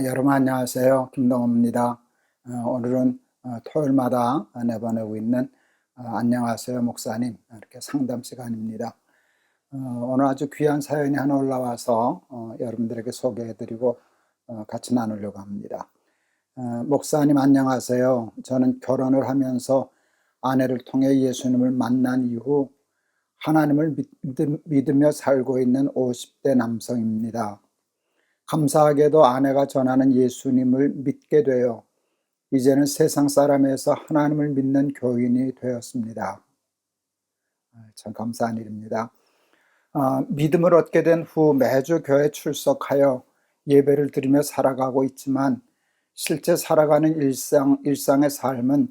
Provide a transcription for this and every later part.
아, 여러분 안녕하세요. 김동호입니다. 어, 오늘은 어, 토요일마다 내보내고 있는 어, 안녕하세요 목사님 이렇게 상담 시간입니다. 어, 오늘 아주 귀한 사연이 하나 올라와서 어, 여러분들에게 소개해드리고 어, 같이 나누려고 합니다. 어, 목사님 안녕하세요. 저는 결혼을 하면서 아내를 통해 예수님을 만난 이후 하나님을 믿- 믿으며 살고 있는 50대 남성입니다. 감사하게도 아내가 전하는 예수님을 믿게 되어 이제는 세상 사람에서 하나님을 믿는 교인이 되었습니다. 아, 참 감사한 일입니다. 아, 믿음을 얻게 된 후 매주 교회 출석하여 예배를 드리며 살아가고 있지만 실제 살아가는 일상, 일상의 삶은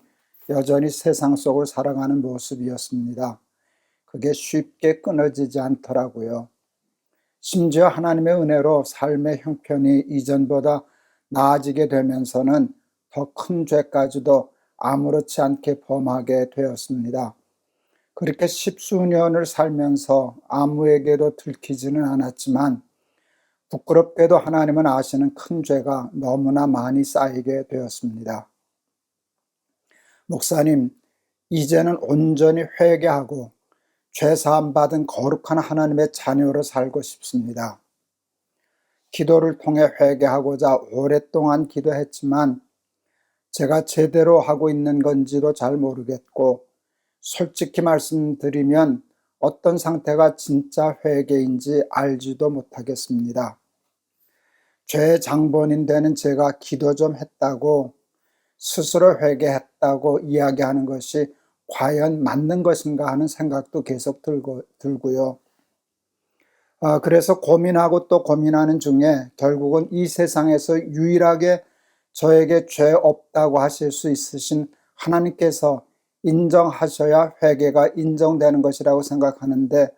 여전히 세상 속을 살아가는 모습이었습니다. 그게 쉽게 끊어지지 않더라고요. 심지어 하나님의 은혜로 삶의 형편이 이전보다 나아지게 되면서는 더 큰 죄까지도 아무렇지 않게 범하게 되었습니다. 그렇게 십수년을 살면서 아무에게도 들키지는 않았지만 부끄럽게도 하나님은 아시는 큰 죄가 너무나 많이 쌓이게 되었습니다. 목사님, 이제는 온전히 회개하고 죄사함 받은 거룩한 하나님의 자녀로 살고 싶습니다. 기도를 통해 회개하고자 오랫동안 기도했지만 제가 제대로 하고 있는 건지도 잘 모르겠고 솔직히 말씀드리면 어떤 상태가 진짜 회개인지 알지도 못하겠습니다. 죄의 장본인 되는 제가 기도 좀 했다고 스스로 회개했다고 이야기하는 것이 과연 맞는 것인가 하는 생각도 계속 들고, 들고요. 아, 그래서 고민하고 또 고민하는 중에 결국은 이 세상에서 유일하게 저에게 죄 없다고 하실 수 있으신 하나님께서 인정하셔야 회개가 인정되는 것이라고 생각하는데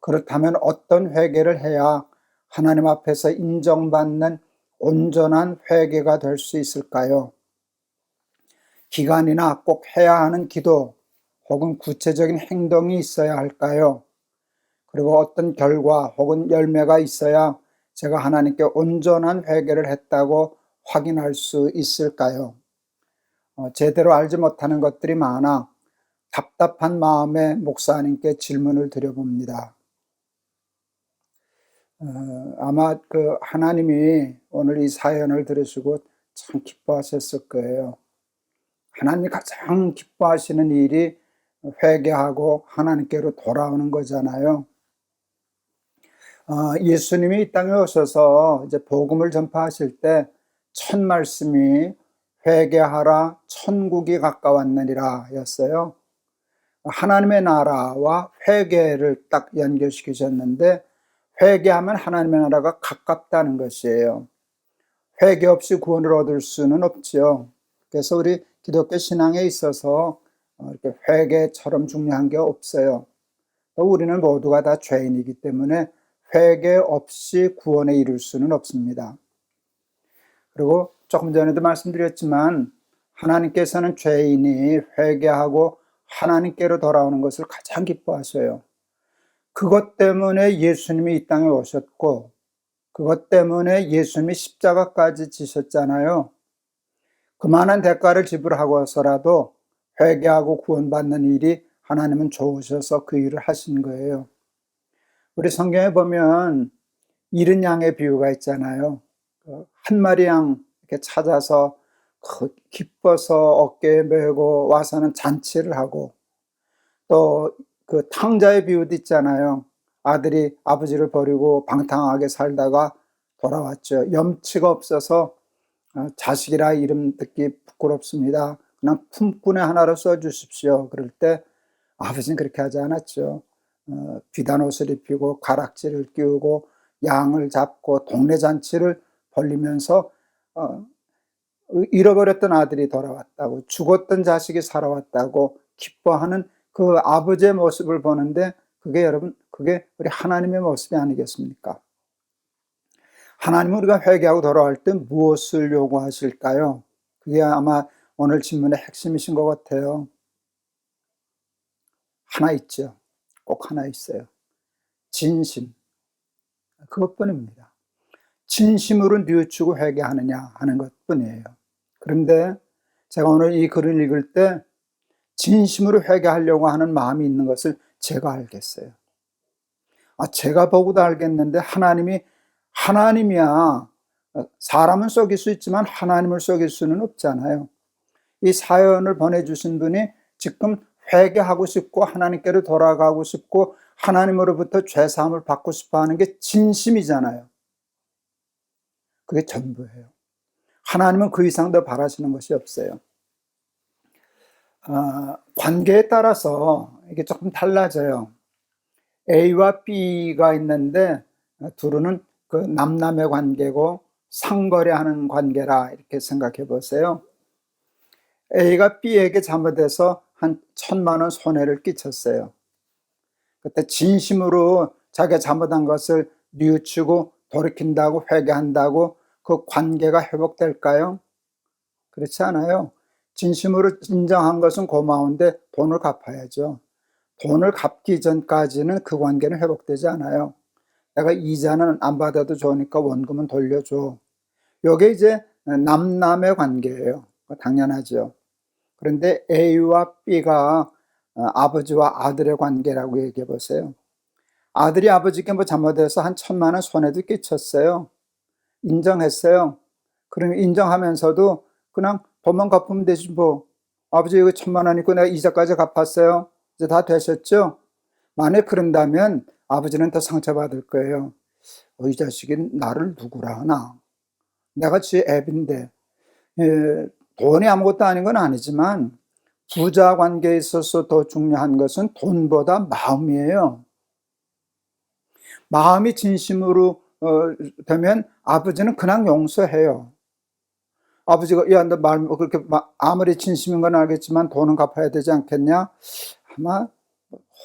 그렇다면 어떤 회개를 해야 하나님 앞에서 인정받는 온전한 회개가 될 수 있을까요? 기간이나 꼭 해야 하는 기도 혹은 구체적인 행동이 있어야 할까요? 그리고 어떤 결과 혹은 열매가 있어야 제가 하나님께 온전한 회개를 했다고 확인할 수 있을까요? 어, 제대로 알지 못하는 것들이 많아 답답한 마음에 목사님께 질문을 드려봅니다. 어, 아마 그 하나님이 오늘 이 사연을 들으시고 참 기뻐하셨을 거예요. 하나님이 가장 기뻐하시는 일이 회개하고 하나님께로 돌아오는 거잖아요. 어, 예수님이 이 땅에 오셔서 이제 복음을 전파하실 때 첫 말씀이 회개하라 천국이 가까웠느니라 였어요. 하나님의 나라와 회개를 딱 연결시키셨는데 회개하면 하나님의 나라가 가깝다는 것이에요. 회개 없이 구원을 얻을 수는 없지요. 그래서 우리 기독교 신앙에 있어서 이렇게 회개처럼 중요한 게 없어요. 우리는 모두가 다 죄인이기 때문에 회개 없이 구원에 이룰 수는 없습니다. 그리고 조금 전에도 말씀드렸지만 하나님께서는 죄인이 회개하고 하나님께로 돌아오는 것을 가장 기뻐하셔요. 그것 때문에 예수님이 이 땅에 오셨고 그것 때문에 예수님이 십자가까지 지셨잖아요. 그만한 대가를 지불하고서라도 회개하고 구원받는 일이 하나님은 좋으셔서 그 일을 하신 거예요. 우리 성경에 보면 이른 양의 비유가 있잖아요. 한 마리 양 이렇게 찾아서 기뻐서 어깨에 메고 와서는 잔치를 하고 또 그 탕자의 비유도 있잖아요. 아들이 아버지를 버리고 방탕하게 살다가 돌아왔죠. 염치가 없어서 자식이라 이름 듣기 부끄럽습니다. 그냥 품꾼의 하나로 써주십시오. 그럴 때 아버지는 그렇게 하지 않았죠. 어, 비단 옷을 입히고 가락지를 끼우고 양을 잡고 동네 잔치를 벌리면서 어, 잃어버렸던 아들이 돌아왔다고 죽었던 자식이 살아왔다고 기뻐하는 그 아버지의 모습을 보는데 그게 여러분 그게 우리 하나님의 모습이 아니겠습니까? 하나님은 우리가 회개하고 돌아올 때 무엇을 요구하실까요? 그게 아마 오늘 질문의 핵심이신 것 같아요. 하나 있죠. 꼭 하나 있어요. 진심. 그것뿐입니다. 진심으로 뉘우치고 회개하느냐 하는 것 뿐이에요. 그런데 제가 오늘 이 글을 읽을 때 진심으로 회개하려고 하는 마음이 있는 것을 제가 알겠어요. 아, 제가 보고도 알겠는데 하나님이 하나님이야. 사람은 속일 수 있지만 하나님을 속일 수는 없잖아요. 이 사연을 보내주신 분이 지금 회개하고 싶고 하나님께로 돌아가고 싶고 하나님으로부터 죄사함을 받고 싶어 하는 게 진심이잖아요. 그게 전부예요. 하나님은 그 이상 더 바라시는 것이 없어요. 어, 관계에 따라서 이게 조금 달라져요. A와 B가 있는데 둘은 그 남남의 관계고 상거래하는 관계라 이렇게 생각해 보세요. A가 B에게 잘못해서 한 천만 원 손해를 끼쳤어요. 그때 진심으로 자기가 잘못한 것을 뉘우치고 돌이킨다고 회개한다고 그 관계가 회복될까요? 그렇지 않아요. 진심으로 인정한 것은 고마운데 돈을 갚아야죠. 돈을 갚기 전까지는 그 관계는 회복되지 않아요. 내가 이자는 안 받아도 좋으니까 원금은 돌려줘. 요게 이제 남남의 관계예요. 당연하죠. 그런데 A와 B가 어, 아버지와 아들의 관계라고 얘기해 보세요. 아들이 아버지께 뭐 잘못해서 한 천만 원 손해도 끼쳤어요. 인정했어요. 그러면 인정하면서도 그냥 돈만 갚으면 되지 뭐. 아버지 이거 천만 원 있고 내가 이자까지 갚았어요. 이제 다 되셨죠? 만약 그런다면 아버지는 더 상처받을 거예요. 어, 이 자식이 나를 누구라 하나. 내가 지 애인데 예, 돈이 아무것도 아닌 건 아니지만 부자 관계에 있어서 더 중요한 것은 돈보다 마음이에요. 마음이 진심으로 어, 되면 아버지는 그냥 용서해요. 아버지가 야 너 말 그렇게 아무리 진심인 건 알겠지만 돈은 갚아야 되지 않겠냐? 아마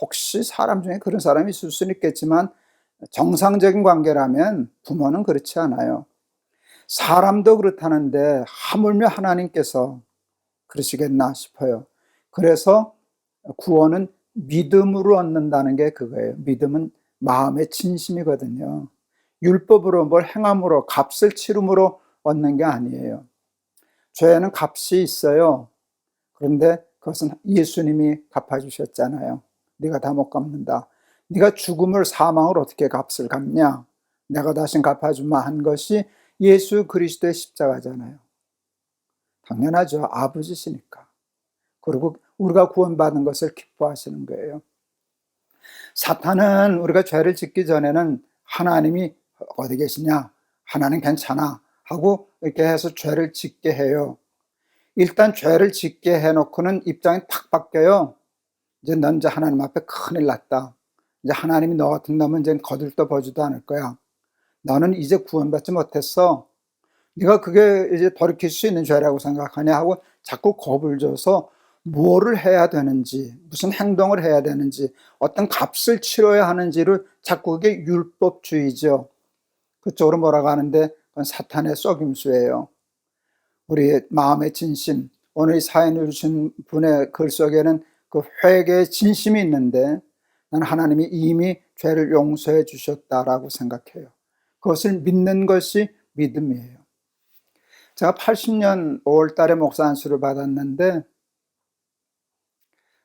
혹시 사람 중에 그런 사람이 있을 수는 있겠지만 정상적인 관계라면 부모는 그렇지 않아요. 사람도 그렇다는데 하물며 하나님께서 그러시겠나 싶어요. 그래서 구원은 믿음으로 얻는다는 게 그거예요. 믿음은 마음의 진심이거든요. 율법으로 뭘 행함으로 값을 치름으로 얻는 게 아니에요. 죄에는 값이 있어요. 그런데 그것은 예수님이 갚아주셨잖아요. 네가 다 못 갚는다. 네가 죽음을 사망을 어떻게 값을 갚냐? 내가 다시 갚아주마 한 것이 예수 그리스도의 십자가잖아요. 당연하죠. 아버지시니까. 그리고 우리가 구원받은 것을 기뻐하시는 거예요. 사탄은 우리가 죄를 짓기 전에는 하나님이 어디 계시냐? 하나님 괜찮아. 하고 이렇게 해서 죄를 짓게 해요. 일단 죄를 짓게 해놓고는 입장이 탁 바뀌어요. 이제 넌 이제 하나님 앞에 큰일 났다. 이제 하나님이 너 같은 놈은 이제 거들떠 보지도 않을 거야. 너는 이제 구원받지 못했어. 네가 그게 이제 돌이킬 수 있는 죄라고 생각하냐 하고 자꾸 겁을 줘서 뭐를 해야 되는지, 무슨 행동을 해야 되는지, 어떤 값을 치러야 하는지를 자꾸 그게 율법주의죠. 그쪽으로 몰아가는데 그건 사탄의 썩임수예요. 우리의 마음의 진심, 오늘 사연을 주신 분의 글 속에는 그 회개의 진심이 있는데 나는 하나님이 이미 죄를 용서해 주셨다라고 생각해요. 그것을 믿는 것이 믿음이에요. 제가 80년 5월 달에 목사 안수를 받았는데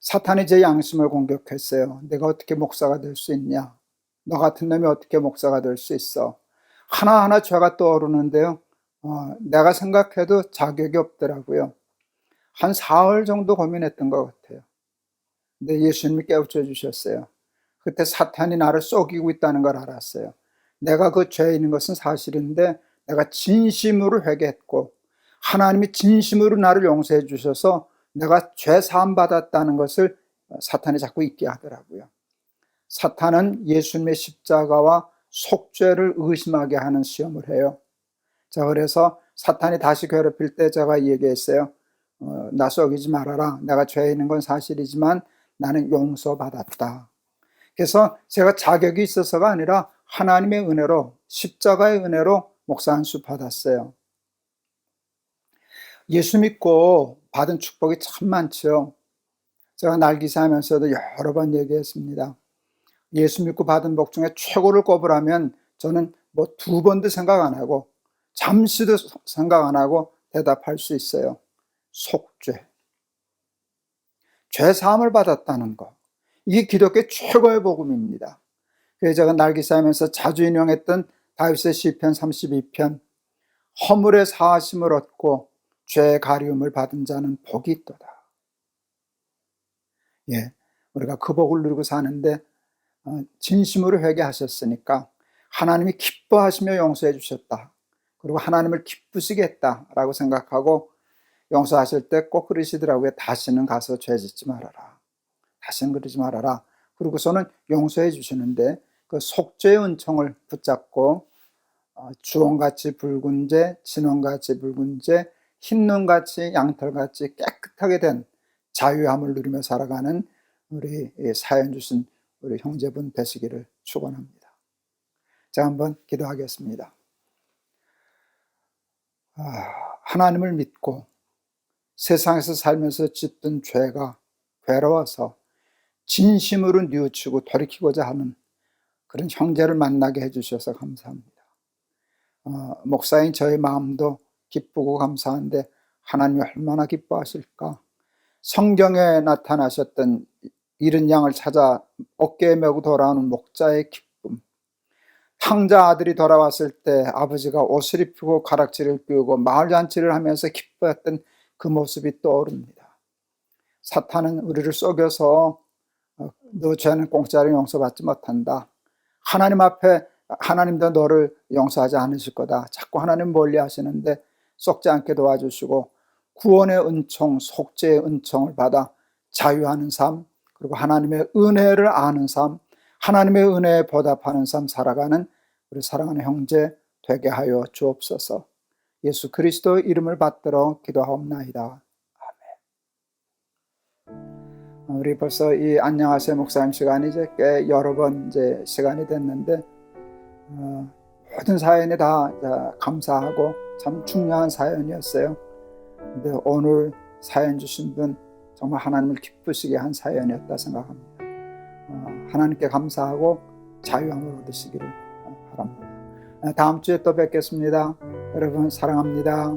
사탄이 제 양심을 공격했어요. 내가 어떻게 목사가 될 수 있냐? 너 같은 놈이 어떻게 목사가 될 수 있어? 하나하나 죄가 떠오르는데요. 어, 내가 생각해도 자격이 없더라고요. 한 사흘 정도 고민했던 것 같아요. 근데 예수님이 깨우쳐 주셨어요. 그때 사탄이 나를 속이고 있다는 걸 알았어요. 내가 그 죄인인 것은 사실인데 내가 진심으로 회개했고 하나님이 진심으로 나를 용서해 주셔서 내가 죄 사함 받았다는 것을 사탄이 자꾸 잊게 하더라고요. 사탄은 예수님의 십자가와 속죄를 의심하게 하는 시험을 해요. 자 그래서 사탄이 다시 괴롭힐 때 제가 얘기했어요. 어, 나 속이지 말아라. 내가 죄 있는 건 사실이지만 나는 용서받았다. 그래서 제가 자격이 있어서가 아니라 하나님의 은혜로 십자가의 은혜로 목사 한 수 받았어요. 예수 믿고 받은 축복이 참 많죠. 제가 날기사 하면서도 여러 번 얘기했습니다. 예수 믿고 받은 복 중에 최고를 꼽으라면 저는 뭐 두 번도 생각 안 하고 잠시도 생각 안 하고 대답할 수 있어요. 속죄. 죄 사함을 받았다는 거. 이게 기독교 최고의 복음입니다. 그래서 제가 날기 싸면서 자주 인용했던 다윗의 시편 32편 허물의 사하심을 얻고 죄 가리움을 받은 자는 복이 있도다. 예, 우리가 그 복을 누리고 사는데 어, 진심으로 회개하셨으니까 하나님이 기뻐하시며 용서해 주셨다. 그리고 하나님을 기쁘시게 했다라고 생각하고 용서하실 때 꼭 그러시더라고요. 다시는 가서 죄 짓지 말아라. 다시는 그러지 말아라. 그리고서는 용서해 주시는데 그 속죄의 은총을 붙잡고 어, 주홍같이 붉은 재, 진홍같이 붉은 재, 흰 눈같이 양털같이 깨끗하게 된 자유함을 누리며 살아가는 우리 사연 주신 우리 형제분 되시기를 축원합니다. 자 한번 기도하겠습니다. 아, 하나님을 믿고 세상에서 살면서 짓던 죄가 괴로워서 진심으로 뉘우치고 돌이키고자 하는 그런 형제를 만나게 해주셔서 감사합니다. 어, 목사인 저의 마음도 기쁘고 감사한데 하나님이 얼마나 기뻐하실까? 성경에 나타나셨던 이른 양을 찾아 어깨에 메고 돌아오는 목자의 기쁨. 탕자 아들이 돌아왔을 때 아버지가 옷을 입히고 가락지를 끼우고 마을 잔치를 하면서 기뻐했던 그 모습이 떠오릅니다. 사탄은 우리를 속여서 어, 너 죄는 공짜로 용서받지 못한다. 하나님 앞에 하나님도 너를 용서하지 않으실 거다. 자꾸 하나님 멀리 하시는데 썩지 않게 도와주시고 구원의 은총, 속죄의 은총을 받아 자유하는 삶, 그리고 하나님의 은혜를 아는 삶, 하나님의 은혜에 보답하는 삶 살아가는 우리 사랑하는 형제 되게 하여 주옵소서. 예수 그리스도 이름을 받들어 기도하옵나이다. 우리 벌써 이 안녕하세요 목사님 시간이 이제 꽤 여러 번 이제 시간이 됐는데 어, 모든 사연이 다 감사하고 참 중요한 사연이었어요. 근데 오늘 사연 주신 분 정말 하나님을 기쁘시게 한 사연이었다 생각합니다. 어, 하나님께 감사하고 자유함을 얻으시기를 바랍니다. 다음 주에 또 뵙겠습니다. 여러분 사랑합니다.